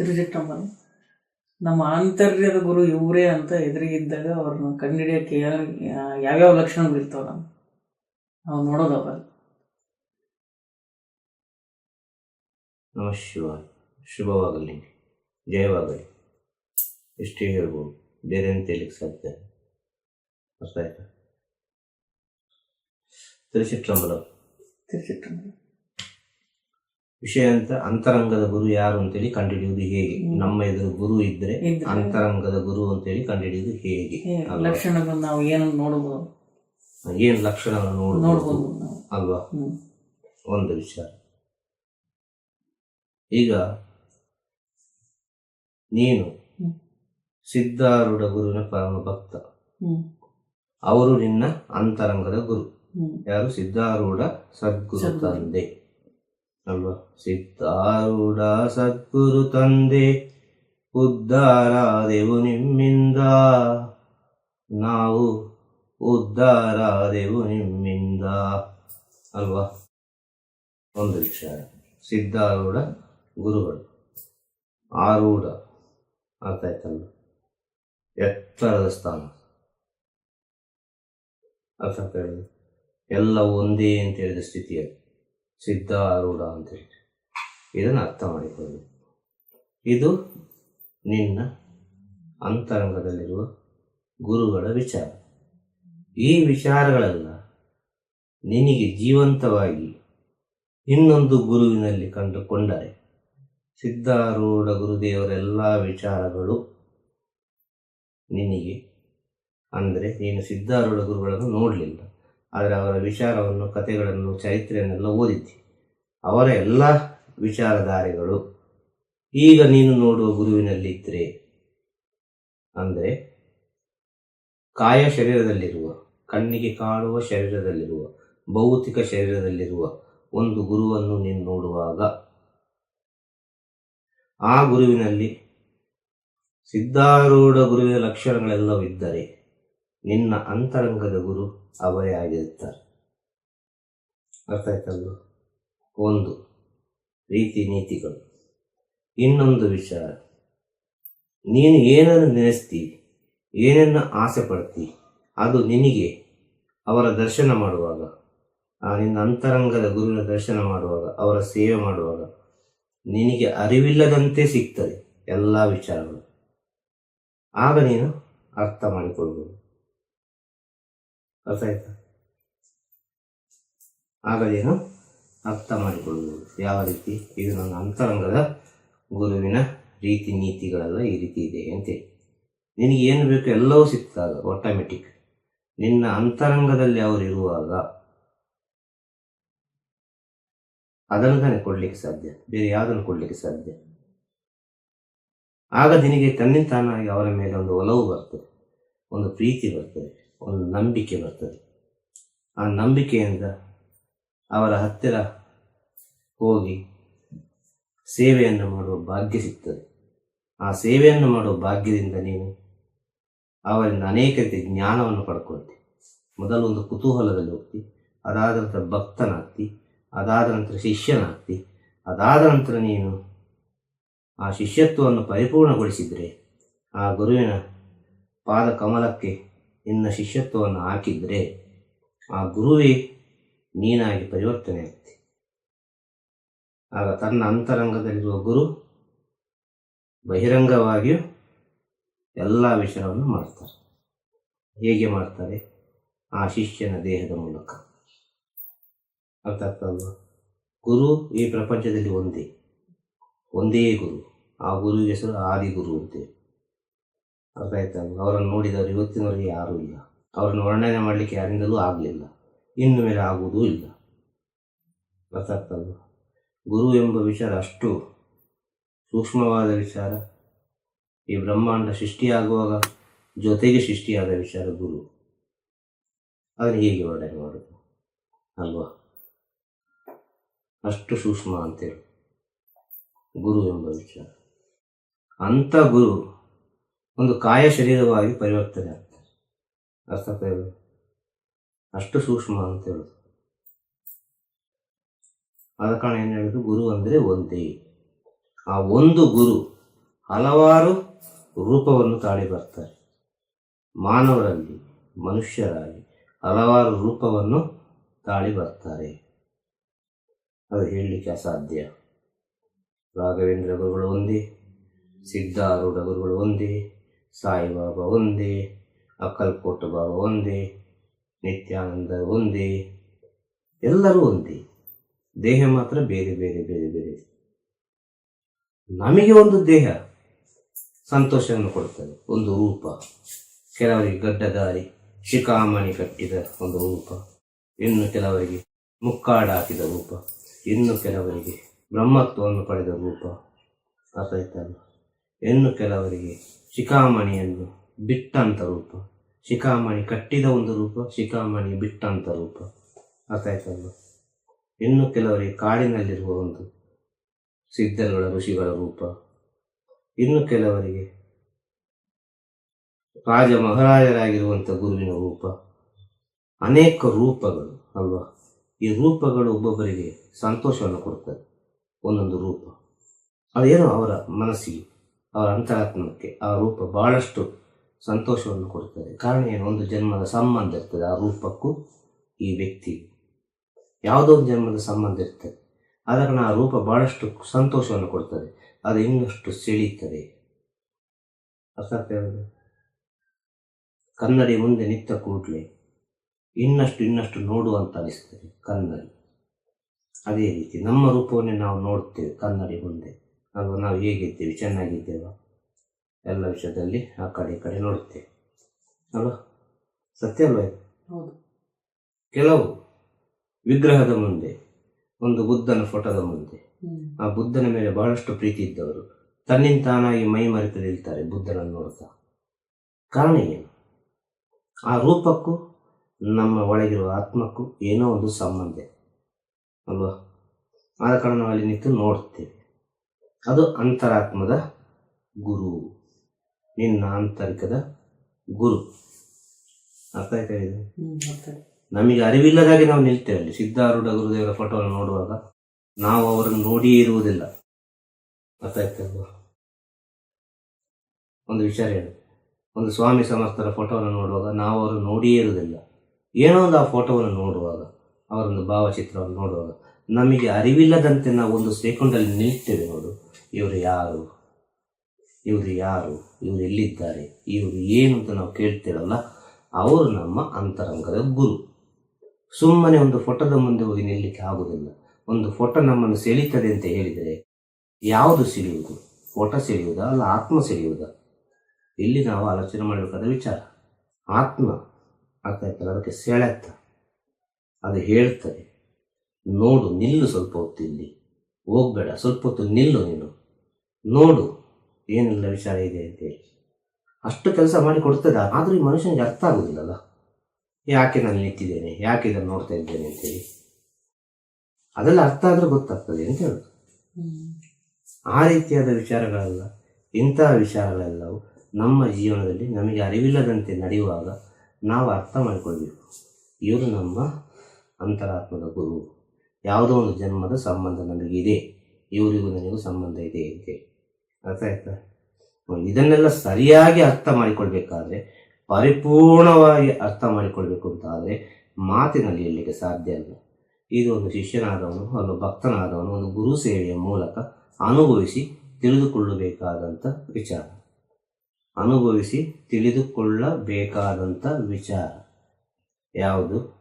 ತಿರುಚಿಟ್ಟಂಬರು ನಮ್ಮ ಆಂತರ್ಯದ ಗುರು ಇವರೇ ಅಂತ ಎದುರಿಗಿದ್ದಾಗ ಅವ್ರನ್ನ ಕಂಡುಹಿಡಿಯೋಕ್ಕೆ ಯಾವ್ಯಾವ ಲಕ್ಷಣಗಳು ಇರ್ತಾವ ನಾವು ನಾವು ನೋಡೋದವ ನಮ ಶಿವ ಶುಭವಾಗಲಿ. ಜಯವಾಗಲಿ. ಇಷ್ಟೇ ಹೇಳ್ಬೋದು ಬೇರೆ ಅಂತ ಹೇಳಿಕ್ಕೆ ಸಾಧ್ಯ ಅರ್ಥ ಆಯ್ತಾ? ತಿರುಚಿಟ್ರಂಬಲ ತಿರುಚಿಟ್ಟಂಬರು ವಿಷಯ ಅಂತ ಅಂತರಂಗದ ಗುರು ಯಾರು ಅಂತೇಳಿ ಕಂಡುಹಿಡಿಯುವುದು ಹೇಗೆ? ನಮ್ಮ ಎದುರು ಗುರು ಇದ್ರೆ. ಅಂತರಂಗದ ಗುರು ಅಂತೇಳಿ ಕಂಡುಹಿಡಿಯುವುದು ಹೇಗೆ? ಲಕ್ಷಣಗಳನ್ನು ಅಲ್ವಾ? ನಾವು ಏನು ನೋಡಬಹುದು ಏನು ಲಕ್ಷಣಗಳನ್ನು ನೋಡಬಹುದು ಅಲ್ವಾ? ಒಂದು ವಿಚಾರ. ಈಗ ನೀನು. ಸಿದ್ಧಾರೂಢ ಗುರುವಿನ ಪರಮ ಭಕ್ತ. ಅವರು ನಿನ್ನ ಅಂತರಂಗದ ಗುರು. ಯಾರು? ಸಿದ್ಧಾರೂಢ ಸದ್ಗುರು. ತಂದೆ. ಅಲ್ವಾ ಸಿದ್ಧಾರೂಢ ಸದ್ಗುರು ತಂದೆ ಉದ್ಧಾರಾದೆವು ನಿಮ್ಮಿಂದ. ನಾವು ಉದ್ಧಾರಾದೆವು ನಿಮ್ಮಿಂದ. ಅಲ್ವಾ? ಒಂದು ವಿಚಾರ ಸಿದ್ಧಾರೂಢ ಗುರುಗಳು. ಆರೂಢ. ಅರ್ಥ ಆಯ್ತಲ್ಲ ಎತ್ತರದ ಸ್ಥಾನ. ಅರ್ಥ ಎಲ್ಲ ಒಂದೇ ಅಂತ ಹೇಳಿದ ಸ್ಥಿತಿಯಲ್ಲಿ. ಸಿದ್ಧಾರೂಢ ಅಂತ ಹೇಳಿ ಇದನ್ನು ಅರ್ಥ ಮಾಡಿಕೊಳ್ಳಿ. ಇದು ನಿನ್ನ ಅಂತರಂಗದಲ್ಲಿರುವ ಗುರುಗಳ ವಿಚಾರ. ಈ ವಿಚಾರಗಳೆಲ್ಲ ನಿನಗೆ ಜೀವಂತವಾಗಿ ಇನ್ನೊಂದು ಗುರುವಿನಲ್ಲಿ ಕಂಡುಕೊಂಡರೆ ಸಿದ್ಧಾರೂಢ ಗುರುದೇವರೆಲ್ಲ ವಿಚಾರಗಳು ನಿನಗೆ, ಅಂದರೆ ನೀನು ಸಿದ್ಧಾರೂಢ ಗುರುಗಳನ್ನು ನೋಡಲಿಲ್ಲ. ಆದರೆ ಅವರ ವಿಚಾರವನ್ನು, ಕಥೆಗಳನ್ನು, ಚರಿತ್ರೆಯನ್ನೆಲ್ಲ ಓದಿದ್ದೆ. ಅವರ ಎಲ್ಲ ವಿಚಾರಧಾರೆಗಳು, ಈಗ ನೀನು ನೋಡುವ ಗುರುವಿನಲ್ಲಿದ್ದರೆ ಅಂದರೆ ಕಾಯ ಶರೀರದಲ್ಲಿರುವ, ಕಣ್ಣಿಗೆ ಕಾಣುವ ಶರೀರದಲ್ಲಿರುವ, ಭೌತಿಕ ಶರೀರದಲ್ಲಿರುವ ಒಂದು ಗುರುವನ್ನು ನೀನು ನೋಡುವಾಗ, ಆ ಗುರುವಿನಲ್ಲಿ ಸಿದ್ಧಾರೂಢ ಗುರುವಿನ ಲಕ್ಷಣಗಳೆಲ್ಲವಿದ್ದರೆ, ನಿನ್ನ ಅಂತರಂಗದ ಗುರು ಅವರೇ ಆಗಿರುತ್ತಾರೆ. ಅರ್ಥ ಆಯ್ತಲ್ವ? ಒಂದು ರೀತಿ ನೀತಿಗಳು. ಇನ್ನೊಂದು ವಿಚಾರ ನೀನು ಏನನ್ನು ನೆನೆಸ್ತಿ, ಏನನ್ನು ಆಸೆ ಪಡ್ತಿ ಅದು ನಿನಗೆ ಅವರ ದರ್ಶನ ಮಾಡುವಾಗ ನಿನ್ನ ಅಂತರಂಗದ ಗುರುವಿನ ದರ್ಶನ ಮಾಡುವಾಗ, ಅವರ ಸೇವೆ ಮಾಡುವಾಗ, ನಿನಗೆ ಅರಿವಿಲ್ಲದಂತೆ ಸಿಗ್ತದೆ ಎಲ್ಲ ವಿಚಾರಗಳು. ಆಗ ನೀನು ಅರ್ಥ ಮಾಡಿಕೊಳ್ಬೋದು ಅರ್ಥ ಆಯ್ತಾ? ಆಗ ಏನು? ಅರ್ಥ ಮಾಡಿಕೊಳ್ಳುವುದು. ಯಾವ ರೀತಿ? ಇದು ನನ್ನ ಅಂತರಂಗದ ಗುರುವಿನ ರೀತಿ ನೀತಿಗಳೆಲ್ಲ ಈ ರೀತಿ ಇದೆ ಅಂತೇಳಿ. ನಿನಗೆ ಏನು ಬೇಕು ಎಲ್ಲವೂ ಸಿಗ್ತಾಗ ಆಟೋಮೆಟಿಕ್ ನಿನ್ನ ಅಂತರಂಗದಲ್ಲಿ ಅವರು ಇರುವಾಗ ಅದನ್ನು ತಾನೇ ಕೊಡಲಿಕ್ಕೆ ಸಾಧ್ಯ, ಬೇರೆ ಯಾವುದನ್ನು ಕೊಡಲಿಕ್ಕೆ ಸಾಧ್ಯ? ಆಗ ನಿನಗೆ ತನ್ನಿಂತಾನಾಗಿ ಅವರ ಮೇಲೆ ಒಂದು ಒಲವು ಬರ್ತದೆ, ಒಂದು ಪ್ರೀತಿ ಬರ್ತದೆ. ಒಂದು ನಂಬಿಕೆ ಬರ್ತದೆ. ಆ ನಂಬಿಕೆಯಿಂದ ಅವರ ಹತ್ತಿರ ಹೋಗಿ ಸೇವೆಯನ್ನು ಮಾಡುವ ಭಾಗ್ಯ ಸಿಗ್ತದೆ. ಆ ಸೇವೆಯನ್ನು ಮಾಡುವ ಭಾಗ್ಯದಿಂದ ನೀನು ಅವರಿಂದ ಅನೇಕ ರೀತಿ ಜ್ಞಾನವನ್ನು ಪಡ್ಕೊಳ್ತಿ ಮೊದಲು ಒಂದು ಕುತೂಹಲದಲ್ಲಿ ಹೋಗ್ತಿ, ಅದಾದ ನಂತರ ಭಕ್ತನಾಗ್ತಿ, ಅದಾದ ನಂತರ ಶಿಷ್ಯನಾಗ್ತಿ, ಅದಾದ ನಂತರ ನೀನು ಆ ಶಿಷ್ಯತ್ವವನ್ನು ಪರಿಪೂರ್ಣಗೊಳಿಸಿದರೆ ಆ ಗುರುವಿನ ಪಾದ ಕಮಲಕ್ಕೆ ನಿನ್ನ ಶಿಷ್ಯತ್ವವನ್ನು ಹಾಕಿದರೆ ಆ ಗುರುವೇ ನೀನಾಗಿ ಪರಿವರ್ತನೆ ಆಗ್ತಿ. ಆಗ ತನ್ನ ಅಂತರಂಗದಲ್ಲಿರುವ ಗುರು ಬಹಿರಂಗವಾಗಿಯೂ ಎಲ್ಲ ವಿಷಯವನ್ನು ಮಾಡ್ತಾರೆ. ಹೇಗೆ ಮಾಡ್ತಾರೆ? ಆ ಶಿಷ್ಯನ ದೇಹದ ಮೂಲಕ. ಅರ್ಥ ಆಗ್ತಲ್ವ ಗುರು ಈ ಪ್ರಪಂಚದಲ್ಲಿ ಒಂದೇ. ಒಂದೇ ಗುರು. ಆ ಗುರುವಿಗೆ ಹೆಸರು ಆದಿಗುರು ಅಂತೇಳಿ ಅರ್ಥ ಆಯ್ತಾ, ಅವರನ್ನು ನೋಡಿದವರು ಇವತ್ತಿನವರೆಗೆ ಯಾರೂ ಇಲ್ಲ. ಅವರನ್ನು ವರ್ಣನೆ ಮಾಡಲಿಕ್ಕೆ ಯಾರಿಂದಲೂ ಆಗಲಿಲ್ಲ. ಇನ್ನು ಮೇಲೆ ಆಗುವುದೂ ಇಲ್ಲ. ಅರ್ಥ ಆಗ್ತದ ಗುರು ಎಂಬ ವಿಚಾರ ಅಷ್ಟು ಸೂಕ್ಷ್ಮವಾದ ವಿಚಾರ. ಈ ಬ್ರಹ್ಮಾಂಡ ಸೃಷ್ಟಿಯಾಗುವಾಗ ಜೊತೆಗೆ ಸೃಷ್ಟಿಯಾದ ವಿಚಾರ ಗುರು. ಅದನ್ನು ಹೇಗೆ ವರ್ಣನೆ ಮಾಡೋದು ಅಲ್ವಾ? ಅಷ್ಟು ಸೂಕ್ಷ್ಮ ಅಂತೇಳಿ. ಗುರು ಎಂಬ ವಿಚಾರ. ಅಂಥ ಗುರು ಒಂದು ಕಾಯ ಶರೀರವಾಗಿ ಪರಿವರ್ತನೆ ಆಗ್ತಾರೆ ಅರ್ಥ ಆಗ್ತಾ ಅಷ್ಟು ಸೂಕ್ಷ್ಮ ಅಂತ ಹೇಳುದು. ಆದ ಕಾರಣ ಏನು ಹೇಳುದು? ಗುರು ಅಂದರೆ ಒಂದೇ. ಆ ಒಂದು ಗುರು ಹಲವಾರು ರೂಪವನ್ನು ತಾಳಿ ಬರ್ತಾರೆ. ಮಾನವರಲ್ಲಿ, ಮನುಷ್ಯರಾಗಿ ಹಲವಾರು ರೂಪವನ್ನು ತಾಳಿ ಬರ್ತಾರೆ. ಅದು ಹೇಳಲಿಕ್ಕೆ ಅಸಾಧ್ಯ. ರಾಘವೇಂದ್ರ ಗುರುಗಳು ಒಂದೇ, ಸಿದ್ಧಾರೂಢ ಗುರುಗಳು ಒಂದೇ. ಸಾಯಿಬಾಬಾ ಒಂದೇ ಅಕ್ಕಲ್ಕೋಟ ಬಾಬಾ ಒಂದೇ, ನಿತ್ಯಾನಂದ ಒಂದೇ, ಎಲ್ಲರೂ ಒಂದೇ. ದೇಹ ಮಾತ್ರ ಬೇರೆ ಬೇರೆ ಬೇರೆ ಬೇರೆ. ನಮಗೆ ಒಂದು ದೇಹ ಸಂತೋಷವನ್ನು ಕೊಡ್ತದೆ ಒಂದು ರೂಪ. ಕೆಲವರಿಗೆ ಗಡ್ಡದಾರಿ, ಶಿಖಾಮಣಿ ಕಟ್ಟಿದ ಒಂದು ರೂಪ. ಇನ್ನು ಕೆಲವರಿಗೆ ಮುಕ್ಕಾಡ ಹಾಕಿದ ರೂಪ. ಇನ್ನು ಕೆಲವರಿಗೆ ಬ್ರಹ್ಮತ್ವವನ್ನು ಪಡೆದ ರೂಪ. ಅರ್ಥ ಆಯ್ತಲ್ಲ ಇನ್ನು ಕೆಲವರಿಗೆ ಶಿಖಾಮಣಿಯನ್ನು ಬಿಟ್ಟಂತ ರೂಪ. ಶಿಖಾಮಣಿ ಕಟ್ಟಿದ ಒಂದು ರೂಪ, ಶಿಖಾಮಣಿ ಬಿಟ್ಟಂತ ರೂಪ. ಅರ್ಥ ಆಯ್ತಲ್ಲ ಇನ್ನು ಕೆಲವರಿಗೆ ಕಾಡಿನಲ್ಲಿರುವ ಒಂದು ಸಿದ್ಧಗಳ ಋಷಿಗಳ ರೂಪ. ಇನ್ನು ಕೆಲವರಿಗೆ ರಾಜ ಮಹಾರಾಜರಾಗಿರುವಂಥ ಗುರುವಿನ ರೂಪ. ಅನೇಕ ರೂಪಗಳು, ಅಲ್ವಾ? ಈ ರೂಪಗಳು ಒಬ್ಬೊಬ್ಬರಿಗೆ ಸಂತೋಷವನ್ನು ಕೊಡ್ತದೆ. ಒಂದೊಂದು ರೂಪ. ಅದೇನೋ ಅವರ ಮನಸ್ಸಿಗೆ. ಅವರ ಅಂತರಾತ್ಮಕ್ಕೆ ಆ ರೂಪ ಬಹಳಷ್ಟು ಸಂತೋಷವನ್ನು ಕೊಡ್ತದೆ ಕಾರಣ ಏನು? ಒಂದು ಜನ್ಮದ ಸಂಬಂಧ ಇರ್ತದೆ. ಆ ರೂಪಕ್ಕೂ ಈ ವ್ಯಕ್ತಿ ಯಾವುದೋ ಒಂದು ಜನ್ಮದ ಸಂಬಂಧ ಇರ್ತದೆ. ಆದ ಆ ರೂಪ ಬಹಳಷ್ಟು ಸಂತೋಷವನ್ನು ಕೊಡ್ತದೆ ಅದು ಇನ್ನಷ್ಟು ಸೆಳೀತದೆ. ಅರ್ಥ? ಕನ್ನಡಿ ಮುಂದೆ ನಿತ್ತ ಕೂಡಲೇ ಇನ್ನಷ್ಟು ಇನ್ನಷ್ಟು ನೋಡುವಂತ ಅನಿಸ್ತದೆ ಕನ್ನಡಿ. ಅದೇ ರೀತಿ ನಮ್ಮ ರೂಪವನ್ನೇ ನಾವು ನೋಡ್ತೇವೆ ಕನ್ನಡಿ ಮುಂದೆ. ಅಲ್ವಾ ನಾವು ಹೇಗಿದ್ದೇವೆ ಚೆನ್ನಾಗಿದ್ದೇವ? ಎಲ್ಲ ವಿಷಯದಲ್ಲಿ ಆ ಕಡೆ ಈ ಕಡೆ ನೋಡುತ್ತೇವೆ. ಅಲ್ವಾ? ಸತ್ಯ ಅಲ್ವ ಕೆಲವು ವಿಗ್ರಹದ ಮುಂದೆ ಒಂದು ಬುದ್ಧನ ಫೋಟೋದ ಮುಂದೆ ಆ ಬುದ್ಧನ ಮೇಲೆ ಬಹಳಷ್ಟು ಪ್ರೀತಿ ಇದ್ದವರು ತನ್ನಿಂದ ತಾನಾಗಿ ಮೈ ಮರೆತು ನಿಲ್ತಾರೆ ಬುದ್ಧನನ್ನು ನೋಡ್ತಾ. ಕಾರಣ ಏನು? ಆ ರೂಪಕ್ಕೂ ನಮ್ಮ ಒಳಗಿರುವ ಆತ್ಮಕ್ಕೂ ಏನೋ ಒಂದು ಸಂಬಂಧ. ಅಲ್ವಾ? ಆದ ಕಾರಣ ನಾವು ಅಲ್ಲಿ ನಿಂತು ನೋಡ್ತೇವೆ ಅದು ಅಂತರಾತ್ಮದ ಗುರು ನಿನ್ನ ಆಂತರಿಕದ ಗುರು. ಅರ್ಥ ಆಯ್ತಾ ಇದೆ? ನಮಗೆ ಅರಿವಿಲ್ಲದಾಗಿ ನಾವು ನಿಲ್ತೇವೆ ಅಲ್ಲಿ. ಸಿದ್ಧಾರೂಢ ಗುರುದೇವರ ಫೋಟೋವನ್ನು ನೋಡುವಾಗ ನಾವು ಅವರನ್ನು ನೋಡಿಯೇ ಇರುವುದಿಲ್ಲ. ಅರ್ಥ ಆಯ್ತಾ ಒಂದು ವಿಚಾರ ಹೇಳಿ. ಒಂದು ಸ್ವಾಮಿ ಸಮರ್ಥರ ಫೋಟೋವನ್ನು ನೋಡುವಾಗ ನಾವು ಅವರನ್ನು ನೋಡಿಯೇ ಇರುವುದಿಲ್ಲ. ಏನೋ ಒಂದು ಆ ಫೋಟೋವನ್ನು ನೋಡುವಾಗ ಅವರೊಂದು ಭಾವಚಿತ್ರವನ್ನು ನೋಡುವಾಗ ನಮಗೆ ಅರಿವಿಲ್ಲದಂತೆ ನಾವು ಒಂದು ಸೆಕೆಂಡಲ್ಲಿ ನಿಲ್ತೇವೆ ನೋಡು. ಇವರು ಯಾರು? ಇವರು ಯಾರು? ಇವರು ಎಲ್ಲಿದ್ದಾರೆ? ಇವರು ಏನು ಅಂತ ನಾವು ಕೇಳ್ತೀರಲ್ಲ, ಅವರು ನಮ್ಮ ಅಂತರಂಗದ ಗುರು. ಸುಮ್ಮನೆ ಒಂದು ಫೋಟೋದ ಮುಂದೆ ಹೋಗಿ ನಿಲ್ಲಿಕ್ಕೆ ಆಗುವುದಿಲ್ಲ ಒಂದು ಫೋಟೋ ನಮ್ಮನ್ನು ಸೆಳೀತದೆ ಅಂತ ಹೇಳಿದರೆ ಯಾವುದು ಸೆಳೆಯುವುದು? ಫೋಟೋ ಸೆಳೆಯುವುದಾ ಅಲ್ಲ, ಆತ್ಮ ಸೆಳೆಯುವುದಾ? ಇಲ್ಲಿ ನಾವು ಆಲೋಚನೆ ಮಾಡಬೇಕಾದ ವಿಚಾರ. ಆತ್ಮ ಆಗ್ತಾ ಇರ್ತಾರೆ ಅದಕ್ಕೆ ಸೆಳೆತ್ತ ಅದು ಹೇಳ್ತದೆ, ನೋಡು, ನಿಲ್ಲು ಸ್ವಲ್ಪ ಹೊತ್ತು ಇಲ್ಲಿ. ಹೋಗ್ಬೇಡ, ಸ್ವಲ್ಪ ಹೊತ್ತು ನಿಲ್ಲು ನೀನು. ನೋಡು ಏನೆಲ್ಲ ವಿಚಾರ ಇದೆ ಅಂತೇಳಿ ಅಷ್ಟು ಕೆಲಸ ಮಾಡಿ ಕೊಡ್ತದೆ ಆದರೂ ಈ ಮನುಷ್ಯನಿಗೆ ಅರ್ಥ ಆಗೋದಿಲ್ಲಲ್ಲ. ಯಾಕೆ ನಾನು ನಿಂತಿದ್ದೇನೆ ಯಾಕೆ ಇದನ್ನು ನೋಡ್ತಾ ಇದ್ದೇನೆ ಅಂತೇಳಿ ಅದೆಲ್ಲ ಅರ್ಥ ಆದರೆ ಗೊತ್ತಾಗ್ತದೆ ಅಂತ ಹೇಳುದು. ಆ ರೀತಿಯಾದ ವಿಚಾರಗಳೆಲ್ಲ ಇಂತಹ ವಿಚಾರಗಳೆಲ್ಲವೂ ನಮ್ಮ ಜೀವನದಲ್ಲಿ ನಮಗೆ ಅರಿವಿಲ್ಲದಂತೆ ನಡೆಯುವಾಗ ನಾವು ಅರ್ಥ ಮಾಡಿಕೊಳ್ಬೇಕು. ಇವರು ನಮ್ಮ ಅಂತರಾತ್ಮದ ಗುರು. ಯಾವುದೋ ಒಂದು ಜನ್ಮದ ಸಂಬಂಧ ನನಗಿದೆ ಇವರಿಗೂ ನನಗೂ ಸಂಬಂಧ ಇದೆ ಅಂತೇಳಿ ಅರ್ಥ ಆಯ್ತಾ? ಇದನ್ನೆಲ್ಲ ಸರಿಯಾಗಿ ಅರ್ಥ ಮಾಡಿಕೊಳ್ಬೇಕಾದ್ರೆ, ಪರಿಪೂರ್ಣವಾಗಿ ಅರ್ಥ ಮಾಡಿಕೊಳ್ಬೇಕು ಅಂತ ಆದರೆ ಮಾತಿನಲ್ಲಿ ಹೇಳಲಿಕ್ಕೆ ಸಾಧ್ಯ ಅಲ್ಲ ಇದು ಒಂದು ಶಿಷ್ಯನಾದವನು, ಒಂದು ಭಕ್ತನಾದವನು, ಒಂದು ಗುರು ಸೇವೆಯ ಮೂಲಕ ಅನುಭವಿಸಿ ತಿಳಿದುಕೊಳ್ಳಬೇಕಾದಂಥ ವಿಚಾರ. ಅನುಭವಿಸಿ ತಿಳಿದುಕೊಳ್ಳಬೇಕಾದಂಥ ವಿಚಾರ. ಯಾವುದು?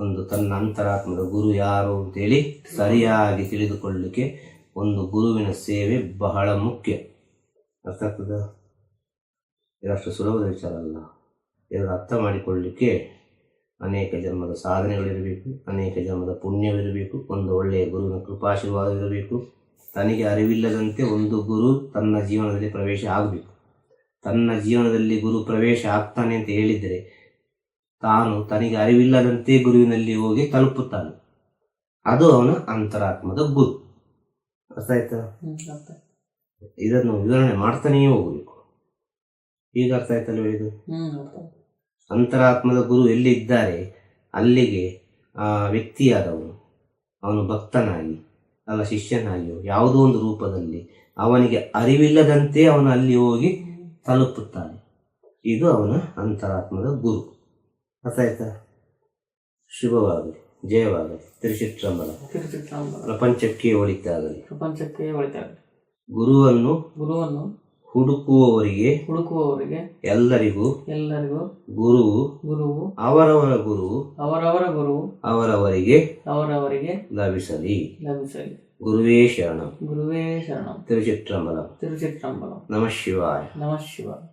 ಒಂದು ತನ್ನ ಅಂತರಾತ್ಮದ ಗುರು ಯಾರು ಅಂತೇಳಿ ಸರಿಯಾಗಿ ತಿಳಿದುಕೊಳ್ಳಲಿಕ್ಕೆ ಒಂದು ಗುರುವಿನ ಸೇವೆ ಬಹಳ ಮುಖ್ಯ. ಅರ್ಥ ಆಗ್ತದ? ಇದಷ್ಟು ಸುಲಭದ ವಿಚಾರ ಅಲ್ಲ. ಇದನ್ನು ಅರ್ಥ ಮಾಡಿಕೊಳ್ಳಲಿಕ್ಕೆ ಅನೇಕ ಜನ್ಮದ ಸಾಧನೆಗಳಿರಬೇಕು, ಅನೇಕ ಜನ್ಮದ ಪುಣ್ಯವಿರಬೇಕು, ಒಂದು ಒಳ್ಳೆಯ ಗುರುವಿನ ಕೃಪಾಶೀರ್ವಾದವಿರಬೇಕು ತನಗೆ ಅರಿವಿಲ್ಲದಂತೆ ಒಂದು ಗುರು ತನ್ನ ಜೀವನದಲ್ಲಿ ಪ್ರವೇಶ ಆಗಬೇಕು. ತನ್ನ ಜೀವನದಲ್ಲಿ ಗುರು ಪ್ರವೇಶ ಆಗ್ತಾನೆ ಅಂತ ಹೇಳಿದರೆ ತಾನು ತನಗೆ ಅರಿವಿಲ್ಲದಂತೆ ಗುರುವಿನಲ್ಲಿ ಹೋಗಿ ತಲುಪುತ್ತಾನೆ. ಅದು ಅವನ ಅಂತರಾತ್ಮದ ಗುರು. ಅರ್ಥ ಆಯ್ತಾ. ಇದನ್ನು ವಿವರಣೆ ಮಾಡ್ತಾನೇ ಹೋಗಬೇಕು ಈಗ ಅರ್ಥ ಆಯ್ತಲ್ವ ಇದು. ಅಂತರಾತ್ಮದ ಗುರು ಎಲ್ಲಿ ಇದ್ದಾರೆ ಅಲ್ಲಿಗೆ ಆ ವ್ಯಕ್ತಿಯಾದವನು. ಅವನು ಭಕ್ತನಾಗಿ ಅಲ್ಲ ಶಿಷ್ಯನಾಗಿಯೋ ಯಾವುದೋ ಒಂದು ರೂಪದಲ್ಲಿ ಅವನಿಗೆ ಅರಿವಿಲ್ಲದಂತೆ ಅವನು ಅಲ್ಲಿ ಹೋಗಿ ತಲುಪುತ್ತಾನೆ. ಇದು ಅವನ ಅಂತರಾತ್ಮದ ಗುರು. ಅರ್ಥ ಆಯ್ತಾ? ಶುಭವಾಗಲಿ. ಜಯವಾಗಲಿ ತಿರುಚಿತ್ರಮ್ಮನ ತಿರುಚಿಟ್ಟಾಂಬಲ ಪ್ರಪಂಚಕ್ಕೆ ಒಳಿತಾಗಲಿ ಪ್ರಪಂಚಕ್ಕೆ ಒಳಿತಾಗಲಿ ಗುರುವನ್ನು ಗುರುವನ್ನು ಹುಡುಕುವವರಿಗೆ ಹುಡುಕುವವರಿಗೆ ಎಲ್ಲರಿಗೂ ಎಲ್ಲರಿಗೂ ಗುರುವು ಗುರುವು ಅವರವರ ಗುರು ಅವರವರ ಗುರು ಅವರವರಿಗೆ ಅವರವರಿಗೆ ಲಭಿಸಲಿ. ಲಭಿಸಲಿ. ಗುರುವೇ ಶರಣಂ. ಗುರುವೇ ಶರಣಂ. ತಿರುಚಿಟ್ರಂಬಲ ತಿರುಚಿಟ್ರಂಬಲ ನಮಃ ಶಿವಾಯ. ನಮಃ ಶಿವ